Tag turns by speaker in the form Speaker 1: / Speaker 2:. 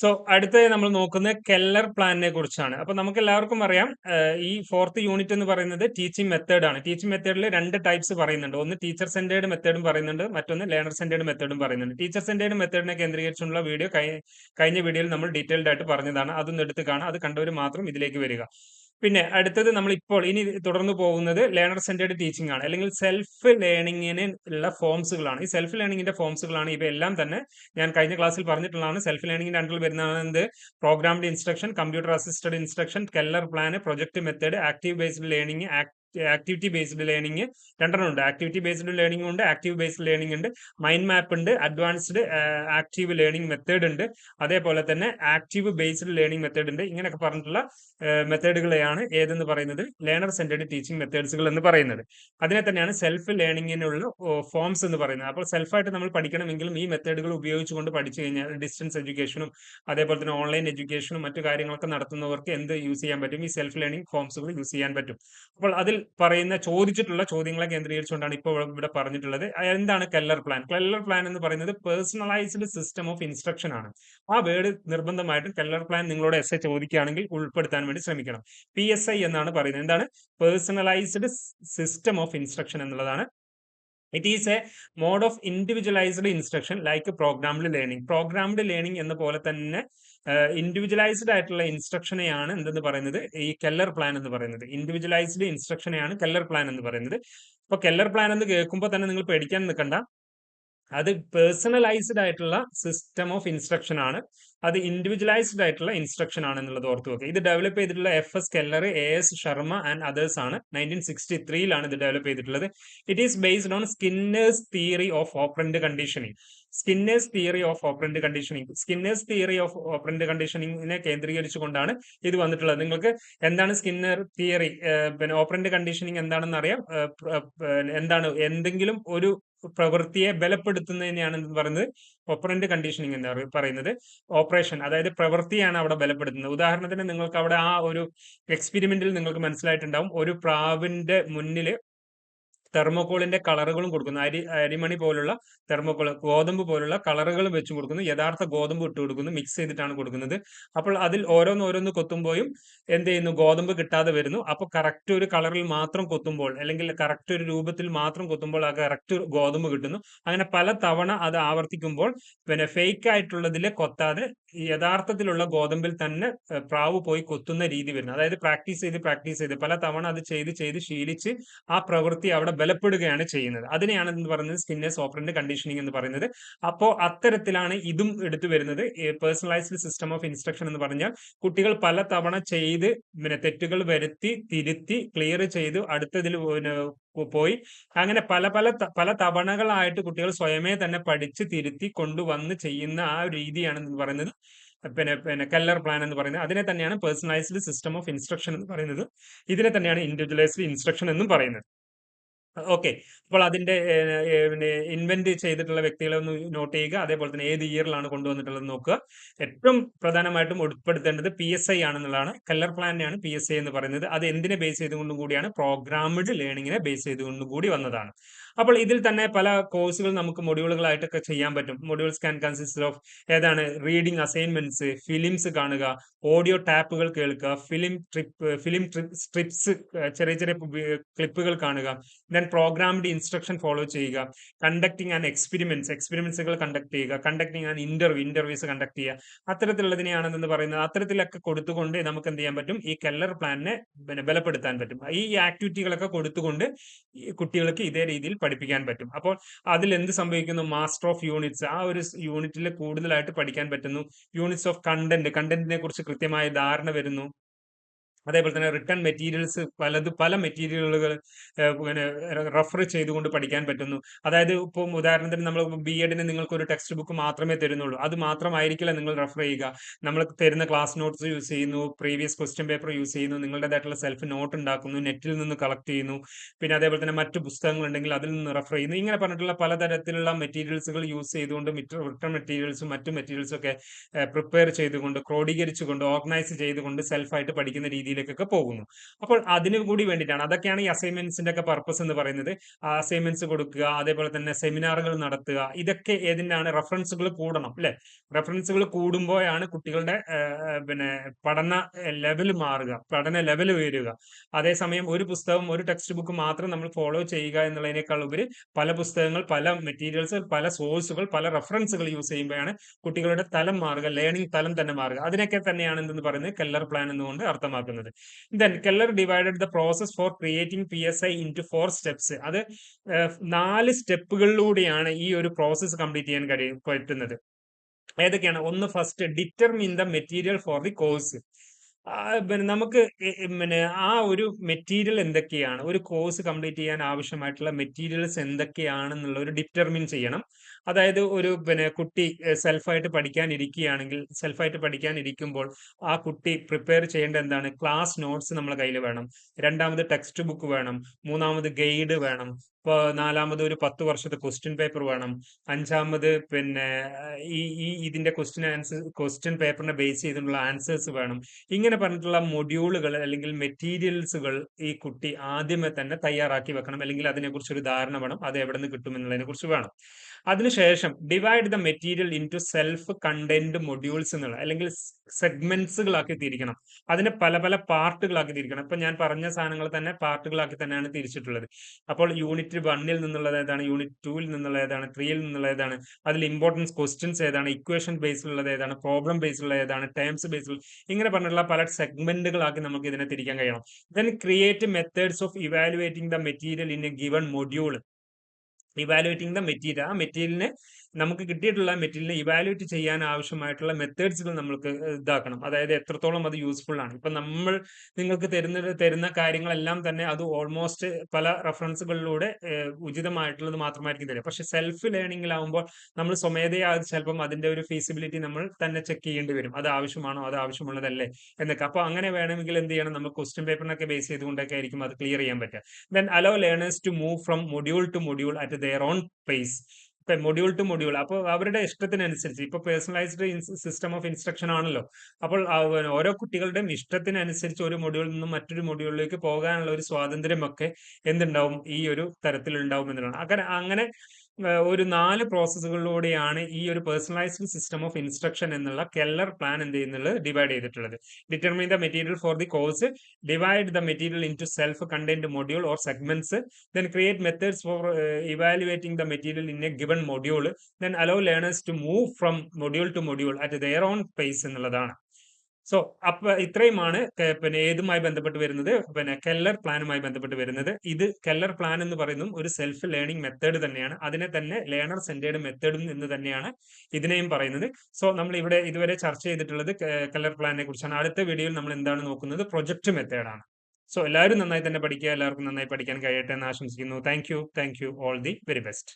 Speaker 1: So അടുത്തത് നമ്മൾ നോക്കുന്നത് കെല്ലർ പ്ലാനിനെ കുറിച്ചാണ്. അപ്പൊ നമുക്ക് എല്ലാവർക്കും അറിയാം ഈ ഫോർത്ത് യൂണിറ്റ് എന്ന് പറയുന്നത് ടീച്ചിങ് മെത്തേഡ് ആണ്. ടീച്ചിങ് മെത്തേഡിൽ രണ്ട് ടൈപ്സ് പറയുന്നുണ്ട്. ഒന്ന് ടീച്ചർ സെന്റേഡ് മെത്തേഡും പറയുന്നുണ്ട്. മറ്റൊന്ന് ലേണർ സെന്റേഡ് മെത്തേഡും പറയുന്നുണ്ട്. ടീച്ചർ സെന്റേഡ് മെത്തേഡിനെ കേന്ദ്രീകരിച്ചുള്ള വീഡിയോ കഴിഞ്ഞ വീഡിയോയിൽ നമ്മൾ ഡീറ്റെയിൽഡ് ആയിട്ട് പറഞ്ഞതാണ്. അതൊന്നും എടുത്ത് കാണാം. അത് കണ്ടവർ മാത്രം ഇതിലേക്ക് വരിക. പിന്നെ അടുത്തത് നമ്മൾ ഇപ്പോൾ ഇനി തുടർന്ന് പോകുന്നത് ലേണർ സെന്റേഡ് ടീച്ചിങ് ആണ്. അല്ലെങ്കിൽ സെൽഫ് ലേണിങ്ങിന് ഉള്ള ഫോംസുകളാണ് ഈ സെൽഫ് ലേണിങ്ങിന്റെ ഫോംസുകളാണ് ഇവയെല്ലാം തന്നെ ഞാൻ കഴിഞ്ഞ ക്ലാസ്സിൽ പറഞ്ഞിട്ടുള്ളതാണ്. സെൽഫ് ലേണിംഗിന്റെ അണ്ടറിൽ വരുന്നത് programmed instruction computer assisted instruction Keller plan project method active based learning activity based learning രണ്ടെണ്ണം ഉണ്ട്. ആക്ടിവിറ്റി ബേസ്ഡ് ലേണിംഗ് ഉണ്ട് ആക്റ്റീവ് ബേസ്ഡ് ലേണിംഗ് ഉണ്ട് മൈൻഡ് മാപ്പ് ഉണ്ട് അഡ്വാൻസ്ഡ് ആക്റ്റീവ് ലേണിംഗ് മെത്തേഡ് ഉണ്ട്. അതേപോലെ തന്നെ ആക്റ്റീവ് ബേസ്ഡ് ലേണിംഗ് മെത്തേഡ് ഉണ്ട്. ഇങ്ങനെയൊക്കെ പറഞ്ഞിട്ടുള്ള മെത്തേഡുകളെയാണ് ഏതെന്ന് പറയുന്നത്? ലേണർ സെന്റേഡ് ടീച്ചിങ് മെത്തേഡ്സുകൾ എന്ന് പറയുന്നത്. അതിനെ തന്നെയാണ് സെൽഫ് ലേണിങ്ങിനുള്ള ഫോംസ് എന്ന് പറയുന്നത്. അപ്പോൾ സെൽഫായിട്ട് നമ്മൾ പഠിക്കണമെങ്കിലും ഈ മെത്തേഡുകൾ ഉപയോഗിച്ചുകൊണ്ട് പഠിച്ചു കഴിഞ്ഞാൽ ഡിസ്റ്റൻസ് എഡ്യൂക്കേഷനും അതേപോലെ തന്നെ ഓൺലൈൻ എഡ്യൂക്കേഷനും മറ്റു കാര്യങ്ങളൊക്കെ നടത്തുന്നവർക്ക് എന്ത് യൂസ് ചെയ്യാൻ പറ്റും? ഈ സെൽഫ് ലേണിംഗ് ഫോംസുകൾ യൂസ് ചെയ്യാൻ പറ്റും. അപ്പോൾ അതിൽ പറയുന്ന ചോദിച്ചിട്ടുള്ള ചോദ്യങ്ങളെ കേന്ദ്രീകരിച്ചുകൊണ്ടാണ് ഇപ്പോൾ ഇവിടെ പറഞ്ഞിട്ടുള്ളത്. എന്താണ് കല്ലർ പ്ലാൻ? കല്ലർ പ്ലാൻ എന്ന് പറയുന്നത് പേഴ്സണലൈസ്ഡ് സിസ്റ്റം ഓഫ് ഇൻസ്ട്രക്ഷൻ ആണ്. ആ വേർഡ് നിർബന്ധമായിട്ടും കല്ലർ പ്ലാൻ നിങ്ങളോട് എസ് എ ചോദിക്കുകയാണെങ്കിൽ ഉൾപ്പെടുത്താൻ വേണ്ടി ശ്രമിക്കണം. പി എസ് ഐ എന്നാണ് പറയുന്നത്. എന്താണ്? പേഴ്സണലൈസ്ഡ് സിസ്റ്റം ഓഫ് ഇൻസ്ട്രക്ഷൻ എന്നുള്ളതാണ്. It is a mode of individualised instruction like programmed learning. Programmed learning എന്ന പോലെ തന്നെ ഇൻഡിവിജ്വലൈസ്ഡ് ആയിട്ടുള്ള ഇൻസ്ട്രക്ഷനെയാണ് എന്തെന്ന് പറയുന്നത്? ഈ കെല്ലർ പ്ലാൻ എന്ന് പറയുന്നത്. ഇൻഡിവിജ്വലൈസ്ഡ് ഇൻസ്ട്രക്ഷനെയാണ് കെല്ലർ പ്ലാൻ എന്ന് പറയുന്നത്. അപ്പോൾ കെല്ലർ പ്ലാൻ എന്ന് കേൾക്കുമ്പോൾ തന്നെ നിങ്ങൾ പേടിക്കാൻ നിൽക്കണ്ട. അത് പേഴ്സണലൈസ്ഡ് ആയിട്ടുള്ള സിസ്റ്റം ഓഫ് ഇൻസ്ട്രക്ഷൻ ആണ്. അത് ഇൻഡിവിജ്വലൈസ്ഡ് ആയിട്ടുള്ള ഇൻസ്ട്രക്ഷൻ ആണ് എന്നുള്ളത് ഓർത്ത് വെക്കുക. ഇത് ഡെവലപ്പ് ചെയ്തിട്ടുള്ള F S Keller A S Sharma and others ആണ്. നയന്റീൻ സിക്സ്റ്റി ത്രീയിലാണ് ഇത് ഡെവലപ്പ് ചെയ്തിട്ടുള്ളത്. It is based on Skinner's theory of operant conditioning Skinner's theory of operant conditioning Skinner's theory of operant കണ്ടീഷനിങ്ങിനെ കേന്ദ്രീകരിച്ചുകൊണ്ടാണ് ഇത് വന്നിട്ടുള്ളത്. നിങ്ങൾക്ക് എന്താണ് സ്കിന്നർ തിയറി പിന്നെ ഓപ്പറന്റ് കണ്ടീഷനിങ് എന്താണെന്ന് അറിയാം. എന്താണ് എന്തെങ്കിലും ഒരു പ്രവൃത്തിയെ ബലപ്പെടുത്തുന്നതിനെയാണ് എന്ന് പറയുന്നത്. ഓപ്പറന്റ് കണ്ടീഷനിങ് എന്ന് പറയുന്നത്. ഓപ്പറേഷൻ അതായത് പ്രവൃത്തിയാണ് അവിടെ ബലപ്പെടുത്തുന്നത്. ഉദാഹരണത്തിന് നിങ്ങൾക്ക് അവിടെ ആ ഒരു എക്സ്പെരിമെന്റിൽ നിങ്ങൾക്ക് മനസ്സിലായിട്ടുണ്ടാവും. ഒരു പ്രാവിന്റെ മുന്നിൽ തെർമോക്കോളിന്റെ കളറുകളും കൊടുക്കുന്നു. അരി അരിമണി പോലുള്ള തെർമോക്കോൾ ഗോതമ്പ് പോലുള്ള കളറുകളും വെച്ച് കൊടുക്കുന്നു. യഥാർത്ഥ ഗോതമ്പ് ഇട്ട് കൊടുക്കുന്നു. മിക്സ് ചെയ്തിട്ടാണ് കൊടുക്കുന്നത്. അപ്പോൾ അതിൽ ഓരോന്നോരോന്ന് കൊത്തുമ്പോഴും എന്ത് ചെയ്യുന്നു? ഗോതമ്പ് കിട്ടാതെ വരുന്നു. അപ്പോൾ കറക്റ്റ് ഒരു കളറിൽ മാത്രം കൊത്തുമ്പോൾ അല്ലെങ്കിൽ കറക്റ്റ് ഒരു രൂപത്തിൽ മാത്രം കൊത്തുമ്പോൾ ആ കറക്റ്റ് ഗോതമ്പ് കിട്ടുന്നു. അങ്ങനെ പല തവണ അത് ആവർത്തിക്കുമ്പോൾ പിന്നെ ഫേക്ക് ആയിട്ടുള്ളതിൽ കൊത്താതെ യഥാർത്ഥത്തിലുള്ള ഗോതമ്പിൽ തന്നെ പ്രാവ് പോയി കൊത്തുന്ന രീതി വരുന്നത്. അതായത് പ്രാക്ടീസ് ചെയ്ത് പ്രാക്ടീസ് ചെയ്ത് പല തവണ അത് ചെയ്ത് ചെയ്ത് ശീലിച്ച് ആ പ്രവൃത്തി അവിടെ ബലപ്പെടുകയാണ് ചെയ്യുന്നത്. അതിനെയാണ് എന്ന് പറയുന്നത്? സ്കിന്നേഴ്സ് ഓപ്പറന്റ് കണ്ടീഷനിങ് എന്ന് പറയുന്നത്. അപ്പോൾ അത്തരത്തിലാണ് ഇതും എടുത്തു വരുന്നത്. പേഴ്സണലൈസ്ഡ് സിസ്റ്റം ഓഫ് ഇൻസ്ട്രക്ഷൻ എന്ന് പറഞ്ഞാൽ കുട്ടികൾ പല തവണ ചെയ്ത് പിന്നെ തെറ്റുകൾ വരുത്തി തിരുത്തി ക്ലിയർ ചെയ്ത് അടുത്തതിൽ പോയി. അങ്ങനെ പല പല പല തവണകളായിട്ട് കുട്ടികൾ സ്വയമേ തന്നെ പഠിച്ച് തിരുത്തി കൊണ്ടുവന്ന് ചെയ്യുന്ന ആ ഒരു രീതിയാണ് പറയുന്നത്. പിന്നെ പിന്നെ കല്ലർ പ്ലാൻ എന്ന് പറയുന്നത്. അതിനെ തന്നെയാണ് പേഴ്സണലൈസ്ഡ് സിസ്റ്റം ഓഫ് ഇൻസ്ട്രക്ഷൻ എന്ന് പറയുന്നത്. ഇതിനെ തന്നെയാണ് ഇൻഡിവിജ്വലൈസ്ഡ് ഇൻസ്ട്രക്ഷൻ എന്നും പറയുന്നത്. ഓക്കെ അപ്പോൾ അതിന്റെ പിന്നെ ഇൻവെന്റ് ചെയ്തിട്ടുള്ള വ്യക്തികളെ ഒന്ന് നോട്ട് ചെയ്യുക. അതേപോലെ തന്നെ ഏത് ഇയറിലാണ് കൊണ്ടുവന്നിട്ടുള്ളത് നോക്കുക. ഏറ്റവും പ്രധാനമായിട്ടും ഉൾപ്പെടുത്തേണ്ടത് പി എസ് ഐ ആണെന്നുള്ളതാണ്. കല്ലർ പ്ലാനിനെയാണ് പി എസ് ഐ എന്ന് പറയുന്നത്. അത് എന്തിനെ ബേസ് ചെയ്തുകൊണ്ടും കൂടിയാണ്? പ്രോഗ്രാമഡ് ലേണിങ്ങിനെ ബേസ് ചെയ്തുകൊണ്ടും കൂടി വന്നതാണ്. അപ്പോൾ ഇതിൽ തന്നെ പല കോഴ്സുകൾ നമുക്ക് മൊഡ്യൂളുകളായിട്ടൊക്കെ ചെയ്യാൻ പറ്റും. മൊഡ്യൂൾസ് ക്യാൻ കൺസിസ്റ്റ് ഓഫ് ഏതാണ്? റീഡിംഗ് അസൈൻമെന്റ്സ് ഫിലിംസ് കാണുക ഓഡിയോ ടാപ്പുകൾ കേൾക്കുക ഫിലിം ട്രിപ്പ് ഫിലിം സ്ട്രിപ്സ് ചെറിയ ചെറിയ ക്ലിപ്പുകൾ കാണുക ദെൻ പ്രോഗ്രാംഡ് ഇൻസ്ട്രക്ഷൻ ഫോളോ ചെയ്യുക കണ്ടക്ടിങ് ആൻഡ് എക്സ്പെരിമെന്റ്സ് എക്സ്പെരിമെന്റ്സുകൾ കണ്ടക്ട് ചെയ്യുക conducting and interview interviews conduct ചെയ്യുക. അത്തരത്തിലുള്ളതിനെയാണെന്ന് പറയുന്നത് അത്തരത്തിലൊക്കെ കൊടുത്തുകൊണ്ട് നമുക്ക് എന്ത് ചെയ്യാൻ പറ്റും? ഈ കെല്ലർ പ്ലാനിനെ ബലപ്പെടുത്താൻ പറ്റും. ഈ ആക്ടിവിറ്റികളൊക്കെ കൊടുത്തുകൊണ്ട് കുട്ടികൾക്ക് ഇതേ രീതിയിൽ പഠിപ്പിക്കാൻ പറ്റും. അപ്പോൾ അതിൽ എന്ത് സംഭവിക്കുന്നു? മാസ്റ്റർ ഓഫ് യൂണിറ്റ്സ് ആ ഒരു യൂണിറ്റിൽ കൂടുതലായിട്ട് പഠിക്കാൻ പറ്റുന്നു. യൂണിറ്റ്സ് ഓഫ് കണ്ടന്റ് കണ്ടന്റിനെ കുറിച്ച് കൃത്യമായ ധാരണ വരുന്നു. അതേപോലെ തന്നെ റിട്ടേൺ മെറ്റീരിയൽസ് പലത് പല മെറ്റീരിയലുകൾ പിന്നെ റെഫർ ചെയ്തുകൊണ്ട് പഠിക്കാൻ പറ്റുന്നു. അതായത് ഇപ്പം ഉദാഹരണത്തിന് നമ്മൾ ബി എഡിന് നിങ്ങൾക്ക് ഒരു ടെക്സ്റ്റ് ബുക്ക് മാത്രമേ തരുന്നുള്ളൂ. അത് മാത്രമായിരിക്കില്ല നിങ്ങൾ റെഫർ ചെയ്യുക. നമ്മൾ തരുന്ന ക്ലാസ് നോട്ട്സ് യൂസ് ചെയ്യുന്നു പ്രീവിയസ് ക്വസ്റ്റ്യൻ പേപ്പർ യൂസ് ചെയ്യുന്നു നിങ്ങളുടേതായിട്ടുള്ള സെൽഫ് നോട്ട് ഉണ്ടാക്കുന്നു നെറ്റിൽ നിന്ന് കളക്ട് ചെയ്യുന്നു. പിന്നെ അതേപോലെ തന്നെ മറ്റ് പുസ്തകങ്ങൾ ഉണ്ടെങ്കിൽ അതിൽ നിന്ന് റെഫർ ചെയ്യുന്നു. ഇങ്ങനെ പറഞ്ഞിട്ടുള്ള പലതരത്തിലുള്ള മെറ്റീരിയൽസുകൾ യൂസ് ചെയ്തുകൊണ്ട് റിട്ടേൺ മെറ്റീരിയൽസും മറ്റു മെറ്റീരിയൽസും ഒക്കെ പ്രിപ്പയർ ചെയ്തുകൊണ്ട് ക്രോഡീകരിച്ചുകൊണ്ട് ഓർഗനൈസ് ചെയ്തുകൊണ്ട് സെൽഫായിട്ട് പഠിക്കുന്ന രീതിയിൽ രീതിയിലേക്കൊക്കെ പോകുന്നു. അപ്പോൾ അതിന് കൂടി വേണ്ടിയിട്ടാണ് അതൊക്കെയാണ് ഈ അസൈൻമെന്റ്സിന്റെ ഒക്കെ പർപ്പസ് എന്ന് പറയുന്നത്. അസൈൻമെന്റ്സ് കൊടുക്കുക അതേപോലെ തന്നെ സെമിനാറുകൾ നടത്തുക ഇതൊക്കെ ഏതിനാണ്? റെഫറൻസുകൾ കൂടണം അല്ലെ? റെഫറൻസുകൾ കൂടുമ്പോഴാണ് കുട്ടികളുടെ പിന്നെ പഠന ലെവൽ മാറുക പഠന ലെവൽ ഉയരുക. അതേസമയം ഒരു പുസ്തകം ഒരു ടെക്സ്റ്റ് ബുക്ക് മാത്രം നമ്മൾ ഫോളോ ചെയ്യുക എന്നുള്ളതിനേക്കാൾ ഉപരി പല പുസ്തകങ്ങൾ പല മെറ്റീരിയൽസ് പല സോഴ്സുകൾ പല റെഫറൻസുകൾ യൂസ് ചെയ്യുമ്പോഴാണ് കുട്ടികളുടെ തലം മാറുക ലേണിംഗ് തലം തന്നെ മാറുക. അതിനൊക്കെ തന്നെയാണ് എന്തെന്ന് പറയുന്നത്? കല്ലർ പ്ലാൻ എന്നുകൊണ്ട് അർത്ഥമാക്കുന്നത്. Then Keller divided the process for creating P S I into four steps അത് നാല് സ്റ്റെപ്പുകളിലൂടെയാണ് ഈ ഒരു പ്രോസസ്സ് കംപ്ലീറ്റ് ചെയ്യാൻ കഴിയും പറ്റുന്നത്. ഏതൊക്കെയാണ്? ഒന്ന് first determine the material for the course പിന്നെ നമുക്ക് പിന്നെ ആ ഒരു മെറ്റീരിയൽ എന്തൊക്കെയാണ്? ഒരു കോഴ്സ് കംപ്ലീറ്റ് ചെയ്യാൻ ആവശ്യമായിട്ടുള്ള മെറ്റീരിയൽസ് എന്തൊക്കെയാണെന്നുള്ള ഒരു ഡിറ്റർമിൻ ചെയ്യണം. അതായത് ഒരു പിന്നെ കുട്ടി സെൽഫായിട്ട് പഠിക്കാൻ ഇരിക്കുകയാണെങ്കിൽ സെൽഫായിട്ട് പഠിക്കാൻ ഇരിക്കുമ്പോൾ ആ കുട്ടി പ്രിപ്പയർ ചെയ്യേണ്ട എന്താണ്? ക്ലാസ് നോട്ട്സ് നമ്മളെ കയ്യിൽ വേണം. രണ്ടാമത് ടെക്സ്റ്റ് ബുക്ക് വേണം. മൂന്നാമത് ഗൈഡ് വേണം. ഇപ്പോൾ നാലാമത് ഒരു പത്ത് വർഷത്തെ ക്വസ്റ്റ്യൻ പേപ്പർ വേണം. അഞ്ചാമത് പിന്നെ ഈ ഈ ഇതിന്റെ ക്വസ്റ്റ്യൻ ആൻസർ ക്വസ്റ്റ്യൻ പേപ്പറിനെ ബേസ് ചെയ്തിട്ടുള്ള ആൻസേഴ്സ് വേണം. ഇങ്ങനെ പറഞ്ഞിട്ടുള്ള മൊഡ്യൂളുകൾ അല്ലെങ്കിൽ മെറ്റീരിയൽസുകൾ ഈ കുട്ടി ആദ്യമേ തന്നെ തയ്യാറാക്കി വെക്കണം. അല്ലെങ്കിൽ അതിനെക്കുറിച്ച് ഒരു ധാരണ വേണം. അത് എവിടെ നിന്ന് കിട്ടും എന്നുള്ളതിനെ കുറിച്ച് വേണം. അതിനുശേഷം divide the material into self content modules എന്നുള്ള അല്ലെങ്കിൽ സെഗ്മെന്റ്സുകളാക്കി തിരിക്കണം. അതിനെ പല പല പാർട്ടുകളാക്കി തിരിക്കണം. ഇപ്പൊ ഞാൻ പറഞ്ഞ സാധനങ്ങൾ തന്നെ പാർട്ടുകളാക്കി തന്നെയാണ് തിരിച്ചിട്ടുള്ളത്. അപ്പോൾ യൂണിറ്റ് വണ്ണിൽ നിന്നുള്ളത് ഏതാണ്? യൂണിറ്റ് ടൂവിൽ നിന്നുള്ള ഏതാണ്? ത്രീയിൽ നിന്നുള്ള ഏതാണ്? അതിൽ ഇമ്പോർട്ടൻസ് ക്വസ്റ്റ്യൻസ് ഏതാണ്? ഇക്വേഷൻ ബേസിലുള്ളത് ഏതാണ്? പ്രോബ്ലം ബേസിലുള്ള ഏതാണ്? ടേംസ് ബേസിൽ ഇങ്ങനെ പറഞ്ഞിട്ടുള്ള പല സെഗ്മെന്റുകളാക്കി നമുക്ക് ഇതിനെ തിരിക്കാൻ കഴിയണം. Then create methods of evaluating the material in a given module evaluating the material ആ മെറ്റീരിയലിനെ നമുക്ക് കിട്ടിയിട്ടുള്ള മെറ്റീരിയലിനെ ഇവാലുവേറ്റ് ചെയ്യാൻ ആവശ്യമായിട്ടുള്ള മെത്തേഡ്സുകൾ നമ്മൾക്ക് ഇതാക്കണം. അതായത് എത്രത്തോളം അത് യൂസ്ഫുൾ ആണ്. ഇപ്പം നമ്മൾ നിങ്ങൾക്ക് തരുന്ന തരുന്ന കാര്യങ്ങളെല്ലാം തന്നെ അത് ഓൾമോസ്റ്റ് പല റെഫറൻസുകളിലൂടെ ഉചിതമായിട്ടുള്ളത് മാത്രമായിരിക്കും തരിക. പക്ഷെ സെൽഫ് ലേണിംഗിലാവുമ്പോൾ നമ്മൾ സ്വമേധയാ ചിലപ്പം അതിന്റെ ഒരു ഫീസിബിലിറ്റി നമ്മൾ തന്നെ ചെക്ക് ചെയ്യേണ്ടി വരും. അത് ആവശ്യമാണോ അത് ആവശ്യമുള്ളതല്ലേ എന്നൊക്കെ. അപ്പോൾ അങ്ങനെ വേണമെങ്കിൽ എന്ത് ചെയ്യണം? നമ്മൾ ക്വസ്റ്റ്യൻ പേപ്പറിനൊക്കെ ബേസ് ചെയ്തുകൊണ്ടൊക്കെ ആയിരിക്കും അത് ക്ലിയർ ചെയ്യാൻ പറ്റുക. Then allow learners to move from module to module at their own pace ഇപ്പൊ മൊഡ്യൂൾ ടു മൊഡ്യൂൾ അപ്പോൾ അവരുടെ ഇഷ്ടത്തിനനുസരിച്ച് ഇപ്പൊ പേഴ്സണലൈസ്ഡ് സിസ്റ്റം ഓഫ് ഇൻസ്ട്രക്ഷൻ ആണല്ലോ. അപ്പോൾ ഓരോ കുട്ടികളുടെയും ഇഷ്ടത്തിനനുസരിച്ച് ഒരു മൊഡ്യൂളിൽ നിന്നും മറ്റൊരു മൊഡ്യൂളിലേക്ക് പോകാനുള്ള ഒരു സ്വാതന്ത്ര്യമൊക്കെ എന്തുണ്ടാവും? ഈ ഒരു തരത്തിലുണ്ടാവും എന്നുള്ളതാണ്. അങ്ങനെ അങ്ങനെ ഒരു നാല് പ്രോസസ്സുകളിലൂടെയാണ് ഈ ഒരു പേഴ്സണലൈസ്ഡ് സിസ്റ്റം ഓഫ് ഇൻസ്ട്രക്ഷൻ എന്നുള്ള കെല്ലർ പ്ലാൻ എന്ത് ചെയ്യുന്നുള്ളത് ഡിവൈഡ് ചെയ്തിട്ടുള്ളത്. Determine the material for the course divide the material into self content module or segments then create methods for evaluating the material in a given module then allow learners to move from module to module at their own pace എന്നുള്ളതാണ്. So അപ്പൊ ഇത്രയുമാണ് പിന്നെ ഏതുമായി ബന്ധപ്പെട്ട് വരുന്നത്? പിന്നെ Keller പ്ലാനുമായി ബന്ധപ്പെട്ട് വരുന്നത്. ഇത് കെല്ലർ പ്ലാൻ എന്ന് പറയുന്നതും ഒരു സെൽഫ് ലേണിംഗ് മെത്തേഡ് തന്നെയാണ്. അതിനെ തന്നെ ലേണർ സെന്റേഡ് മെത്തേഡും എന്ന് തന്നെയാണ് ഇതിനെയും പറയുന്നത്. സോ നമ്മൾ ഇവിടെ ഇതുവരെ ചർച്ച ചെയ്തിട്ടുള്ളത് കെല്ലർ പ്ലാനിനെ കുറിച്ചാണ്. അടുത്ത വീഡിയോയിൽ നമ്മൾ എന്താണ് നോക്കുന്നത്? പ്രൊജക്ട് മെത്തേഡാണ് സോ എല്ലാവരും നന്നായി തന്നെ പഠിക്കുക എല്ലാവർക്കും നന്നായി പഠിക്കാൻ കഴിയട്ടെ എന്ന് ആശംസിക്കുന്നു. Thank you thank you all the very best